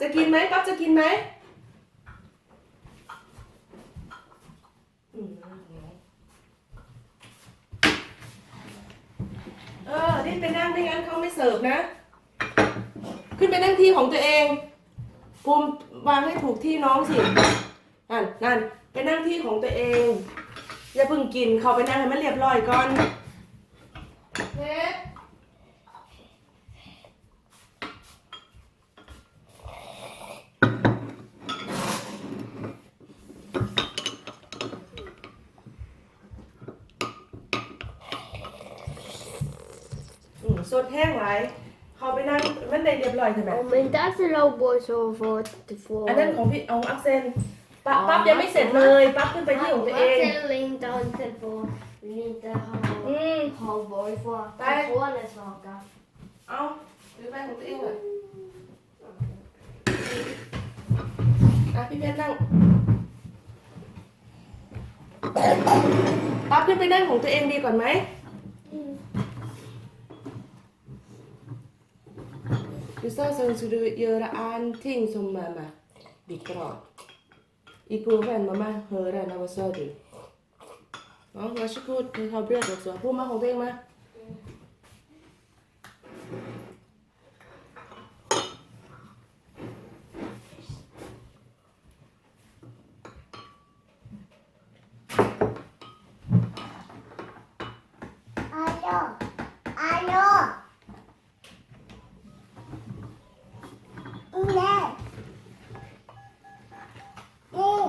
จะกินไหมปั๊บจะกินไหมเออนี่ไปนั่งไม่งั้นเขาไม่เสิร์ฟนะ ขึ้นไปนั่งที่ของตัวเองภูมิวางให้ถูกที่น้องสินั่นนั่นไปนั่งที่ของตัวเอง อย่าเพิ่งกินเขาไปนั่งให้มันเรียบร้อยก่อนเฮ็ สดแห้งไรเขาไปนั่งมันได้เรียบร้อยใช่ไหม Om inte Axel Robot så får du få... อันนั้นของพี่เอาอักเซนปั๊บปั๊บยังไม่เสร็จเลยปั๊บขึ้นไปที่ของตัวเอง Axel vill inte ha en telefon. Vill inte ha, อืม ha wifi. Nej. Telefonen svaga. เอาหรือไปของตัวเองเลยอะพี่เพชรนั่งปั๊บขึ้นไปนั่งของตัวเองดีก่อนไหม Du sa sen skulle du göra allting som mamma blir bra. I proven mamma höra när vad sa du? Ja, varsågod. Du har bröd också. På med ของตัวเองมา Alo! Alo! Nej! Ừ.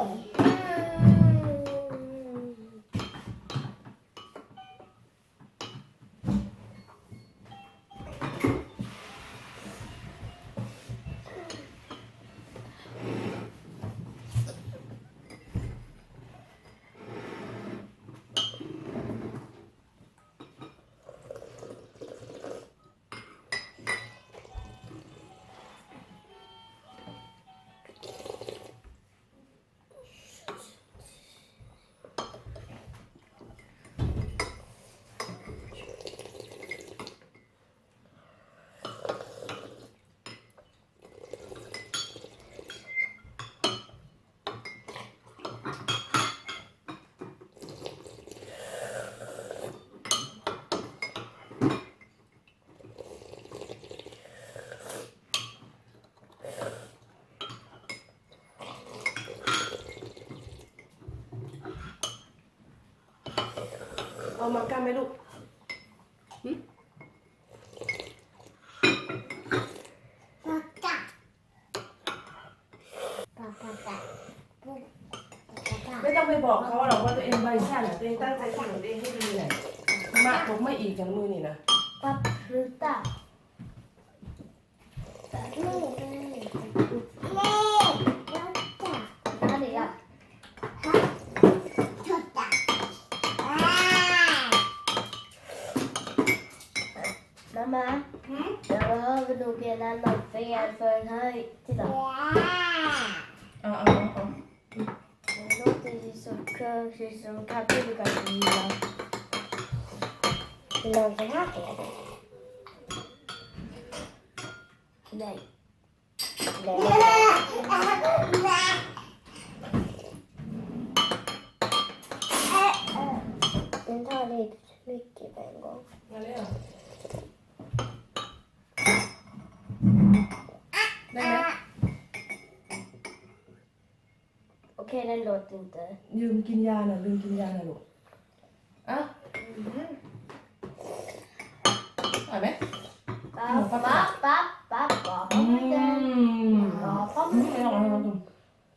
เอามากันไหมลูก Pappa! Pappa! ไม่ต้องไปบอกเขาหรอกว่าตัวเองใบสั่นตัวเองตั้งใจทำของตัวเองให้ดีหน่อยมาบอกไม่อีกอย่างมือนี่นะ Pappa, sluta! Nej! Det här är jag. Mamma, หืม jag behöver nog en annan fel för den här. Titta. เอาเอาเอาเอา Det låter ju som kanske som katter du kan skriva. Någon sån här fel? Nej. Den tar lite för mycket på en gång. มา Okej, den låter inte. ยืมกินยาหน่อยลืมกินยาหน่อยลูกอ่ะอร่อยไหม Pappa, pappa, pappa. อืม Pappa. ไม่ต้องเอาให้เราดู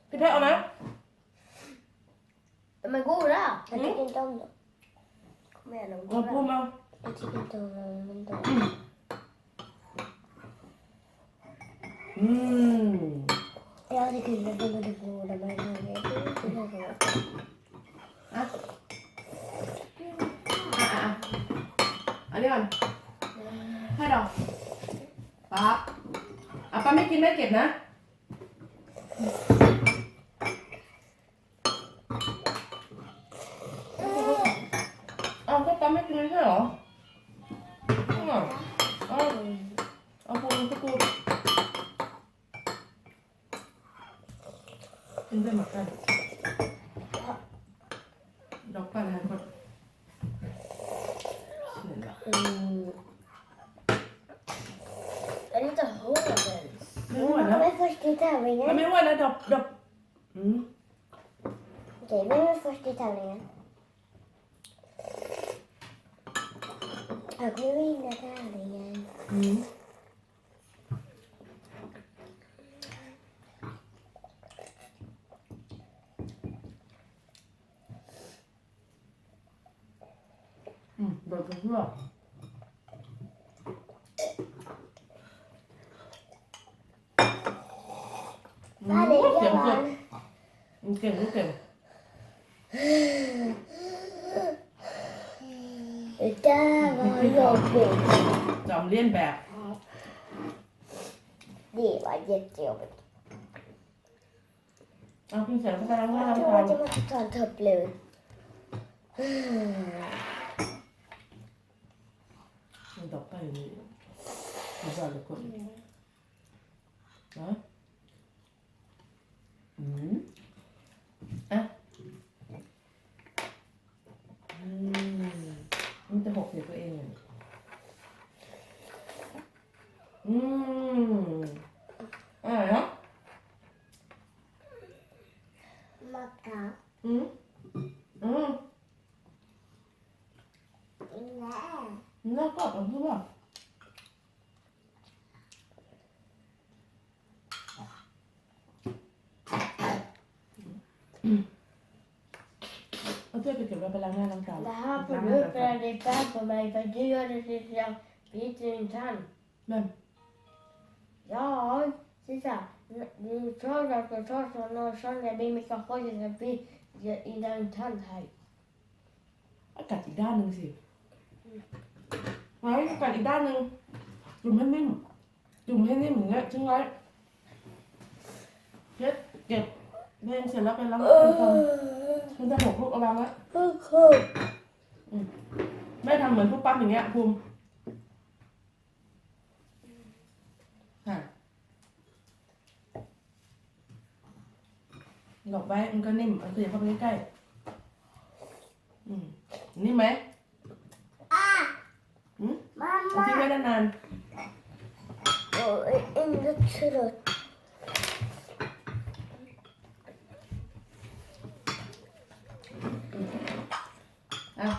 พี่เพชรเอาไหม De är goda. Jag tycker inte om dem. Kom igen, de เอาพูดมา Jag tycker inte om dem. อืม Jag tycker inte om dem. förlora mig. Jag tycker inte om dem. อะอะอะอันนี้ก่อนให้ดอกปั๊บอะป้าไม่กินไม่เก็บนะ Det här kort. Mm. Är det inte hård ens? Men hårda. Vem är först i tävlingen? men hårda dopp, dopp. Mm. Okej, vem är först i tävlingen? Jag kommer vinna tävlingen. Mm, เก่งเก่งเก่งเก่งจ้าเราโยกเก่งจอมเลียนแบบดีว่าเยเจียวไปเอาพี่เแลิมพระราชาจะมาจะมาสอนเธอเลยมันต่อไปนี่ไม่ใช่หรืกคนนะ อะอืมมันจะหกเดี๋ยตัวเอง อืม Ja, ja. Macka. Mm. Mm. Nej. Det är gott. Det är bra. Jag tycker det är bra på länge, långt fram. Det här får du upprätta dig själv på mig för du gör det tills jag biter din tand. Vem? Ja, titta. Du tar det och tar så och så det blir mycket skit det blir i din tand här. เอากัดอีกด้านหนึ่งสิไว้กัดอีกด้านหนึ่งจุ่มให้นิ่มจุ่มให้นิ่มอย่างเงี้ยทิ้งไว้เก็บเก็บ เล่นเสร็จแล้วไปล้างมือทำมันจะหกลูกเอาวางไว้ Cool. แม่ทำเหมือนปุ๊บปั๊บอย่างเงี้ยภูมิค่ะหลบไว้มันก็นิ่มเอาเสียบเข้าไปใกล้ๆอืมนิ่มไหม Ah! อืมเอาทิ้ง Mamma! ไว้นาน Jag är inte trött. ๆอะ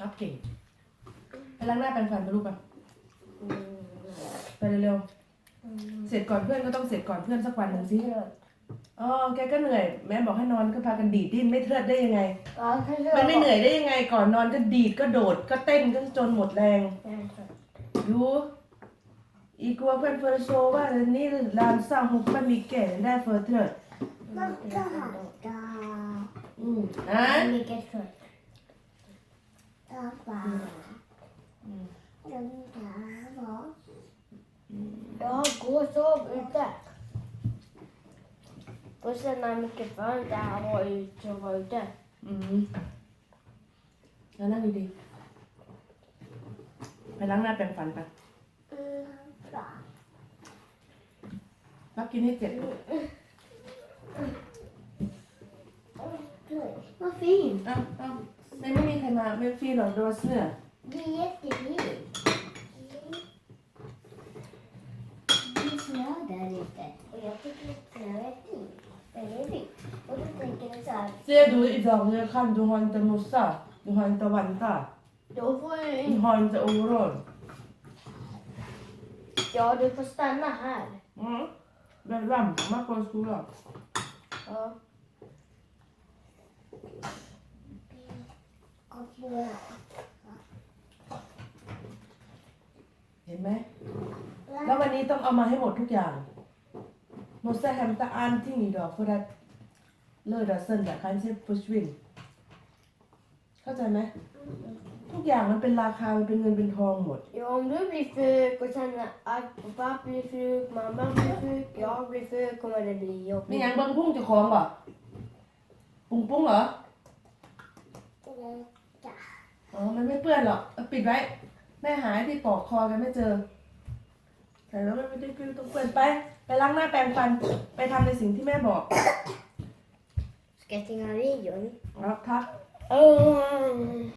รับเก่งไป ล้างหน้าแปรงฟันไปลูกไปไปเร็วๆ เสร็จก่อนเพื่อนก็ต้องเสร็จก่อนเพื่อนสักวันหนึ่งสิอ๋อแกก็เหนื่อย แม่บอกให้นอนก็พากันดีดดิ้นไม่เทิดได้ยังไง Ja, kanske มันไม่เหนื่อยได้ยังไง ก่อนนอนก็ดีดก็โดดก็เต้นก็จนหมดแรงดูอีกลัวเพื่อนเฟิร์โซว่านี่ลานสร้างหุบมันมีแก่ได้เฟิร์เถิด Macka. อืมอะ Mycket trött. Pappa. Ja, gå och sov ute. Och sen när mycket varmt det här var ute, så var ute. อืมแล้วนั่งดีๆไปล้างหน้าแปรงฟันไปรับกินให้เสร็จลูก Vad fint. เอ้าเอ้าไม่ไม่มีใครมาไม่ฟรีหรอกโดนเสื้อ Det är jättefint. Snö där ute. Och jag tycker att snö är fint. Väldigt fint. Och då tänker jag så här. Ser du idag, jag kan du har inte morsa, du har inte vänta, Då får jag du har inte oro. Ja, du får stanna här. Mm. Men vänta på skolan. Ja. Ja. ห็นไหม แล้ววันนี้ต้องเอามาให้หมดทุกอย่าง Måste hämta allting idag för att lördag, söndag kanske försvinner. เข้าใจไหม ทุกอย่างมันเป็นราคา มันเป็นเงินเป็นทองหมด Ja, om du blir sjuk och sen att pappa blir sjuk, mamma blir sjuk, jag blir sjuk kommer det bli นี่ jobbigt. ยังเบิ้งพุ่งจะคล้องบ่ปุ้งปุ้งเหรอ อ๋อ มันไม่เปื้อนหรอกเอาปิดไว้ แม่หาที่ปอกคอกันไม่เจอ แต่แล้วมันไม่ได้ขึ้นต้องเปิดไป ไปล้างหน้าแปรงฟัน ไปทำในสิ่งที่แม่บอก Ska jag stänga videon? แล้วทัก Oh.